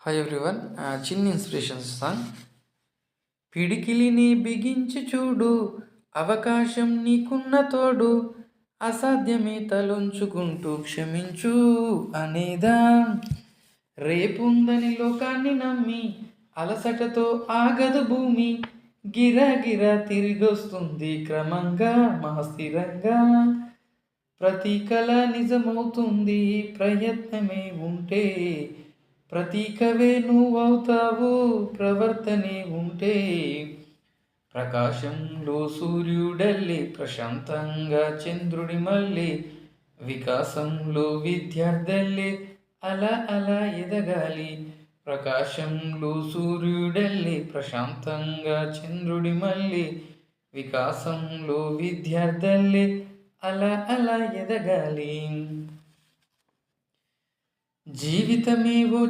Hi everyone చిన్న inspiration song పిడికిలిని బిగించి చూడు అవకాశం నీకున్న తోడు అసాధ్యమే తలుంచుకుంటూ క్షమించు అనేదా? రేపుందని లోకాన్ని నమ్మి అలసటతో ఆగదు భూమి గిరగిర తిరిగొస్తుంది క్రమంగా మహస్థిరంగా. ప్రతి కళ నిజమవుతుంది ప్రయత్నమే ఉంటే ప్రతీకవే నువ్వవుతావు ప్రవర్తనే ఉంటే. ప్రకాశంలో సూర్యుడల్లి ప్రశాంతంగా చంద్రుడి మళ్ళీ వికాసంలో విద్యార్థల్లి అలా అలా ఎదగాలి. ప్రకాశంలో సూర్యుడల్లి ప్రశాంతంగా చంద్రుడి మళ్ళీ వికాసంలో విద్యార్థల్లి అలా అలా ఎదగాలి. జీవితమే ఓ